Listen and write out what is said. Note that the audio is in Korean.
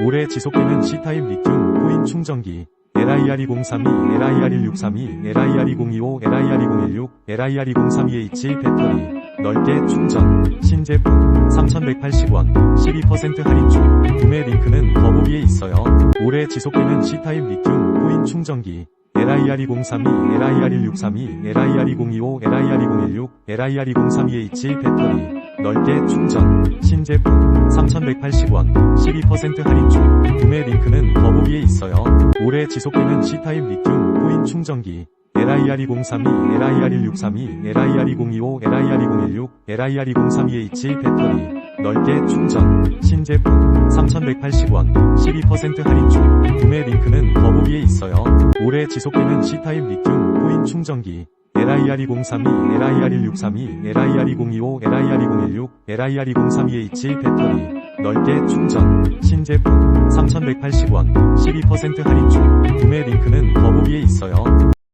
오래 지속되는 C타입 리튬 코인 충전기 LIR203이, LIR1632, LIR2025, LIR2016, LIR2032H 배터리 넓게 충전 신제품 3180원 12% 할인 중 구매 링크는 더보기에 있어요. 오래 지속되는 C타입 리튬 코인 충전기 LIR203이, LIR1632, LIR2025, LIR2016, LIR2032H 배터리 넓게 충전 신제품 3180원 12% 할인 중 구매 링크는 더보기에 있어요. 오래 지속되는 C타입 리튬 코인 충전기. LIR203이, LIR1632, LIR2025, LIR2016, LIR2032H 배터리. 넓게 충전 신제품 3180원 12% 할인 중 구매 링크는 더보기에 있어요. 오래 지속되는 C타입 리튬 코인 충전기 LIR203이, LIR1632, LIR2025, LIR2016, LIR2032H 배터리 넓게 충전 신제품 3180원 12% 할인 중 구매 링크는 더보기에 있어요.